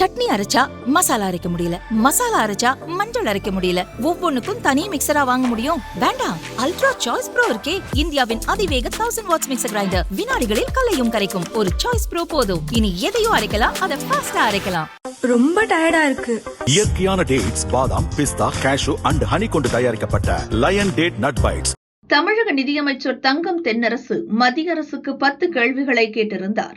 சட்னி அரைச்சா மசாலா அரைக்க முடியல. மசாலா அரைச்சா மஞ்சள் அரைக்க முடியல. ஒவ்வொன்னுக்கும் தனி மிக்சரா வாங்க முடியும். வேண்டாம். அல்ட்ரா சாய்ஸ் ப்ரோ இருக்கே. இந்தியாவின் அதிவேக தௌசண்ட் வாட்ஸ் மிக்சர் கிரைண்டர் வினாடிகளில் கலையும் கரைக்கும். ஒரு சாய்ஸ் ப்ரோ போதும். இனி எதையும் அரைக்கலாம். அதை ஃபாஸ்டா அரைக்கலாம். ரொம்ப டயர்டா இருக்கு. இயற்கையான டேட்ஸ் பாதாம் பிஸ்தா கேஷு அண்ட் ஹனி கொண்டு தயாரிக்கப்பட்ட லயன் டேட் நட் பைட்ஸ் தமிழக நிதியமைச்சர் தங்கம் தென்னரசு மத்திய அரசுக்கு பத்து கேள்விகளை கேட்டிருந்தார்.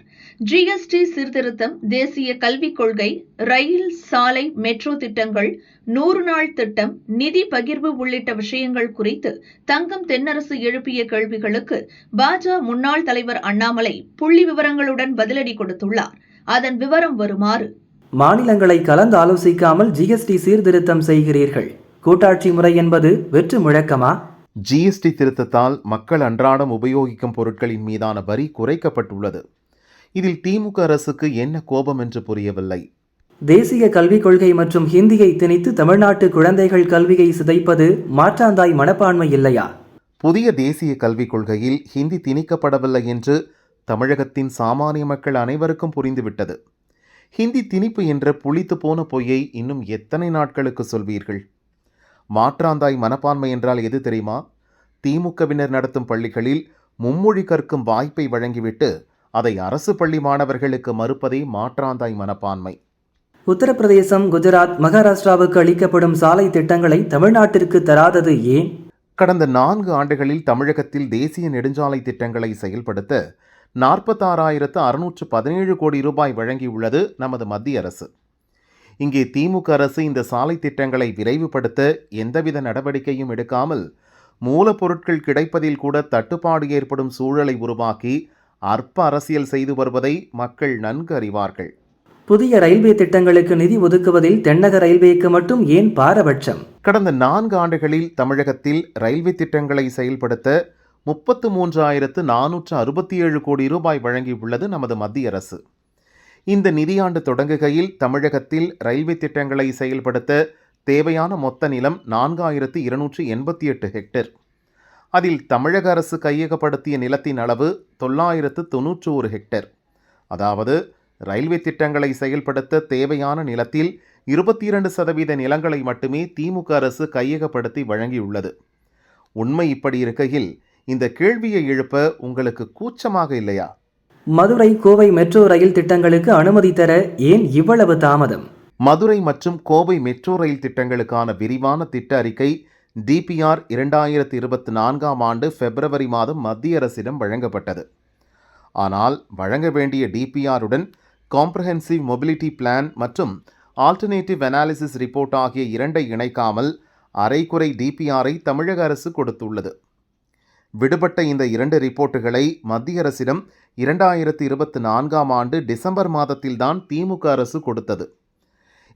ஜிஎஸ்டி சீர்திருத்தம் தேசிய கல்விக் கொள்கை ரயில் சாலை மெட்ரோ திட்டங்கள் நூறு நாள் திட்டம் நிதி பகிர்வு உள்ளிட்ட விஷயங்கள் குறித்து தங்கம் தென்னரசு எழுப்பிய கேள்விகளுக்கு பாஜ முன்னாள் தலைவர் அண்ணாமலை புள்ளி விவரங்களுடன் பதிலடி கொடுத்துள்ளார். அதன் விவரம் வருமாறு. மாநிலங்களை கலந்து ஆலோசிக்காமல் ஜிஎஸ்டி சீர்திருத்தம் செய்கிறீர்கள். கூட்டாட்சி முறை என்பது வெற்று முழக்கமா? ஜிஎஸ்டி திருத்தத்தால் மக்கள் அன்றாடம் உபயோகிக்கும் பொருட்களின் மீதான வரி குறைக்கப்பட்டுள்ளது. இதில் திமுக அரசுக்கு என்ன கோபம் என்று புரியவில்லை. தேசிய கல்விக் கொள்கை மற்றும் ஹிந்தியை திணித்து தமிழ்நாட்டு குழந்தைகள் கல்வியை சிதைப்பது மாற்றாந்தாய் மனப்பான்மை இல்லையா? புதிய தேசிய கல்விக் கொள்கையில் ஹிந்தி திணிக்கப்படவில்லை என்று தமிழகத்தின் சாமானிய மக்கள் அனைவருக்கும் புரிந்துவிட்டது. ஹிந்தி திணிப்பு என்ற புளித்து போன பொய்யை இன்னும் எத்தனை நாட்களுக்கு சொல்வீர்கள்? மாற்றாந்தாய் மனப்பான்மை என்றால் எது தெரியுமா? திமுகவினர் நடத்தும் பள்ளிகளில் மும்மொழி கற்கும் வாய்ப்பை வழங்கிவிட்டு அதை அரசு பள்ளி மாணவர்களுக்கு மறுப்பதே மாற்றாந்தாய் மனப்பான்மை. உத்தரப்பிரதேசம் குஜராத் மகாராஷ்டிராவுக்கு அளிக்கப்படும் சாலை திட்டங்களை தமிழ்நாட்டிற்கு தராதது ஏன்? கடந்த நான்கு ஆண்டுகளில் தமிழகத்தில் தேசிய நெடுஞ்சாலை திட்டங்களை செயல்படுத்த நாற்பத்தாறாயிரத்து அறுநூற்று பதினேழு கோடி ரூபாய் வழங்கியுள்ளது நமது மத்திய அரசு. இங்கே திமுக அரசு இந்த சாலை திட்டங்களை விரைவுபடுத்த எந்தவித நடவடிக்கையும் எடுக்காமல் மூலப்பொருட்கள் கிடைப்பதில் கூட தட்டுப்பாடு ஏற்படும் சூழலை உருவாக்கி அற்ப அரசியல் செய்து வருவதை மக்கள் நன்கு அறிவார்கள். புதிய ரயில்வே திட்டங்களுக்கு நிதி ஒதுக்குவதில் தென்னக ரயில்வேக்கு மட்டும் ஏன் பாரபட்சம்? கடந்த நான்கு ஆண்டுகளில் தமிழகத்தில் ரயில்வே திட்டங்களை செயல்படுத்த முப்பத்து மூன்றாயிரத்து நானூற்று அறுபத்தி ஏழு கோடி ரூபாய் வழங்கியுள்ளது நமது மத்திய அரசு. இந்த நிதியாண்டு தொடங்குகையில் தமிழகத்தில் ரயில்வே திட்டங்களை செயல்படுத்த தேவையான மொத்த நிலம் நான்காயிரத்து இருநூற்றி எண்பத்தி எட்டு ஹெக்டேர். அதில் தமிழக அரசு கையகப்படுத்திய நிலத்தின் அளவு தொள்ளாயிரத்து தொன்னூற்று ஒரு ஹெக்டேர். அதாவது ரயில்வே திட்டங்களை செயல்படுத்த தேவையான நிலத்தில் இருபத்தி இரண்டு சதவீத நிலங்களை மட்டுமே திமுக அரசு கையகப்படுத்தி வழங்கியுள்ளது. உண்மை இப்படி இருக்கையில் இந்த கேள்வியை எழுப்ப உங்களுக்கு கூச்சமாக இல்லையா? மதுரை கோவை மெட்ரோ ரயில் திட்டங்களுக்கு அனுமதி தர ஏன் இவ்வளவு தாமதம்? மதுரை மற்றும் கோவை மெட்ரோ ரயில் திட்டங்களுக்கான விரிவான திட்ட அறிக்கை டிபிஆர் இரண்டாயிரத்தி இருபத்தி நான்காம் ஆண்டு பிப்ரவரி மாதம் மத்திய அரசிடம் வழங்கப்பட்டது. ஆனால் வழங்க வேண்டிய டிபிஆருடன் காம்ப்ரஹென்சிவ் மொபிலிட்டி பிளான் மற்றும் ஆல்டர்னேட்டிவ் அனாலிசிஸ் ரிப்போர்ட் ஆகிய இரண்டை இணைக்காமல் அரைக்குறை டிபிஆரை தமிழக அரசு கொடுத்துள்ளது. விடுபட்ட இந்த இரண்டு ரிப்போர்ட்டுகளை மத்திய அரசிடம் இரண்டாயிரத்தி இருபத்தி நான்காம் ஆண்டு டிசம்பர் மாதத்தில்தான் திமுக அரசு கொடுத்தது.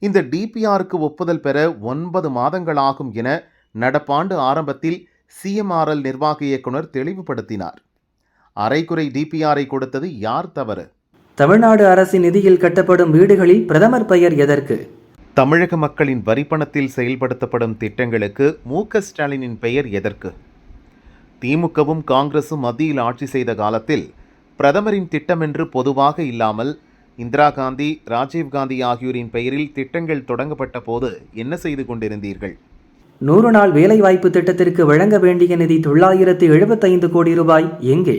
இந்த டிபிஆருக்கு ஒப்புதல் பெற ஒன்பது மாதங்கள் ஆகும் என நடப்பாண்டு ஆரம்பத்தில் சிஎம்ஆர்எல் நிர்வாக இயக்குனர் தெளிவுபடுத்தினார். அரைக்குறை டிபிஆரை கொடுத்தது யார் தவறு? தமிழ்நாடு அரசின் நிதியில் கட்டப்படும் வீடுகளில் பிரதமர் பெயர் எதற்கு? தமிழக மக்களின் வரிப்பணத்தில் செயல்படுத்தப்படும் திட்டங்களுக்கு மு க ஸ்டாலினின் பெயர் எதற்கு? திமுகவும் காங்கிரசும் மத்தியில் ஆட்சி செய்த காலத்தில் பிரதமரின் திட்டம் என்று பொதுவாக இல்லாமல் இந்திரா காந்தி ராஜீவ்காந்தி ஆகியோரின் பெயரில் திட்டங்கள் தொடங்கப்பட்ட போது என்ன செய்து கொண்டிருந்தீர்கள்? நூறு நாள் வேலைவாய்ப்பு திட்டத்திற்கு வழங்க வேண்டிய நிதி தொள்ளாயிரத்து எழுபத்தைந்து கோடி ரூபாய். எங்கே?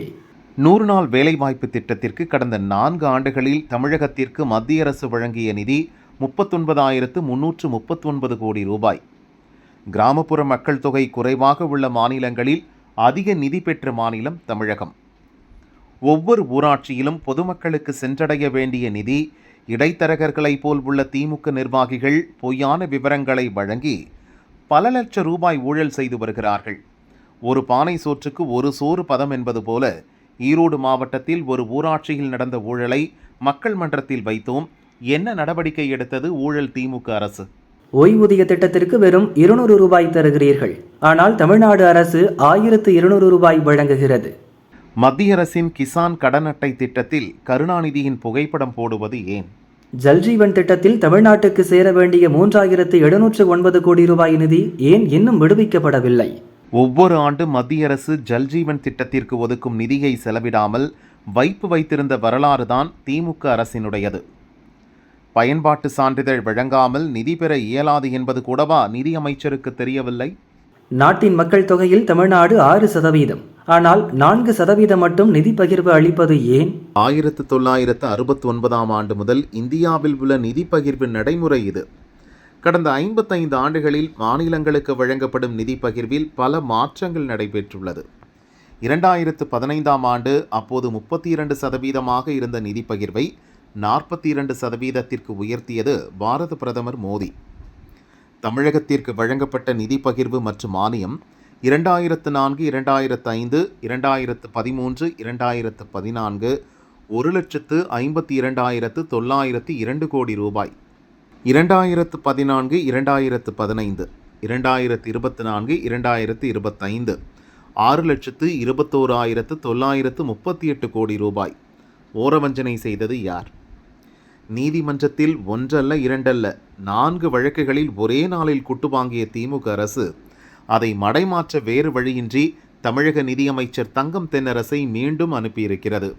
நூறு நாள் வேலைவாய்ப்பு திட்டத்திற்கு கடந்த நான்கு ஆண்டுகளில் தமிழகத்திற்கு மத்திய அரசு வழங்கிய நிதி முப்பத்தொன்பதாயிரத்து முன்னூற்று முப்பத்தொன்பது கோடி ரூபாய். கிராமப்புற மக்கள் தொகை குறைவாக உள்ள மாநிலங்களில் அதிக நிதி பெற்ற மாநிலம் தமிழகம். ஒவ்வொரு ஊராட்சியிலும் பொதுமக்களுக்கு சென்றடைய வேண்டிய நிதி இடைத்தரகர்களைப் போல் உள்ள திமுக நிர்வாகிகள் பொய்யான விவரங்களை வழங்கி பல லட்ச ரூபாய் ஊழல் செய்து வருகிறார்கள். ஒரு பானை சோற்றுக்கு ஒரு சோறு பதம் என்பது போல ஈரோடு மாவட்டத்தில் ஒரு ஊராட்சியில் நடந்த ஊழலை மக்கள் மன்றத்தில் வைத்தோம். என்ன நடவடிக்கை எடுத்தது ஊழல் திமுக அரசு? ஓய்வூதிய திட்டத்திற்கு வெறும் இருநூறு ரூபாய் தருகிறீர்கள். ஆனால் தமிழ்நாடு அரசு ஆயிரத்து இருநூறு ரூபாய் வழங்குகிறது. மத்திய அரசின் கிசான் கடன் அட்டை திட்டத்தில் கருணாநிதியின் புகைப்படம் போடுவது ஏன்? ஜல்ஜீவன் திட்டத்தில் தமிழ்நாட்டுக்கு சேர வேண்டிய மூன்றாயிரத்து எழுநூற்று ஒன்பது கோடி ரூபாய் நிதி ஏன் இன்னும் விடுவிக்கப்படவில்லை? ஒவ்வொரு ஆண்டு மத்திய அரசு ஜல்ஜீவன் திட்டத்திற்கு ஒதுக்கும் நிதியை செலவிடாமல் வைப்பு வைத்திருந்த வரலாறு தான் திமுக அரசினுடையது. பயன்பாட்டு சான்றிதழ் வழங்காமல் நிதி பெற இயலாது என்பது கூடவா நிதி அமைச்சருக்கு தெரியவில்லை? நாட்டின் மக்கள் தொகையில் தமிழ்நாடு ஆறு சதவீதம். ஆனால் நான்கு சதவீதம் மட்டும் நிதி பகிர்வு அளிப்பது ஏன்? ஆயிரத்து தொள்ளாயிரத்து அறுபத்தி ஒன்பதாம் ஆண்டு முதல் இந்தியாவில் உள்ள நிதி பகிர்வு நடைமுறை இது. கடந்த ஐம்பத்தைந்து ஆண்டுகளில் மாநிலங்களுக்கு வழங்கப்படும் நிதி பகிர்வில் பல மாற்றங்கள் நடைபெற்றுள்ளது. இரண்டாயிரத்து பதினைந்தாம் ஆண்டு அப்போது முப்பத்தி இரண்டு சதவீதமாக இருந்த நிதி பகிர்வை நாற்பத்தி இரண்டு சதவீதத்திற்கு உயர்த்தியது பாரத பிரதமர் மோடி. தமிழகத்திற்கு வழங்கப்பட்ட நிதி பகிர்வு மற்றும் மானியம் இரண்டாயிரத்து நான்கு இரண்டாயிரத்து ஐந்து இரண்டாயிரத்து பதிமூன்று இரண்டாயிரத்து பதினான்கு ஒரு லட்சத்து ஐம்பத்தி இரண்டாயிரத்து தொள்ளாயிரத்து இரண்டு கோடி ரூபாய். இரண்டாயிரத்து பதினான்கு இரண்டாயிரத்து பதினைந்து இரண்டாயிரத்து இருபத்தி நான்கு இரண்டாயிரத்து இருபத்தைந்து ஆறு லட்சத்து இருபத்தோராயிரத்து தொள்ளாயிரத்து முப்பத்தி எட்டு கோடி ரூபாய். ஓரவஞ்சனை செய்தது யார்? நீதிமன்றத்தில் ஒன்றல்ல இரண்டல்ல நான்கு வழக்குகளில் ஒரே நாளில் குட்டு வாங்கிய திமுக அரசு அதை மடைமாற்ற வேறு வழியின்றி தமிழக நிதியமைச்சர் தங்கம் தென்னரசை மீண்டும் அனுப்பியிருக்கிறது.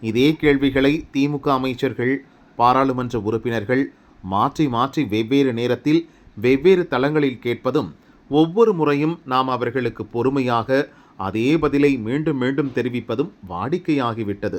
இதே கேள்விகளை திமுக அமைச்சர்கள் பாராளுமன்ற உறுப்பினர்கள் மாற்றி மாற்றி வெவ்வேறு நேரத்தில் வெவ்வேறு தளங்களில் கேட்பதும் ஒவ்வொரு முறையும் நாம் அவர்களுக்கு பொறுமையாக அதே பதிலை மீண்டும் மீண்டும் தெரிவிப்பதும் வாடிக்கையாகிவிட்டது.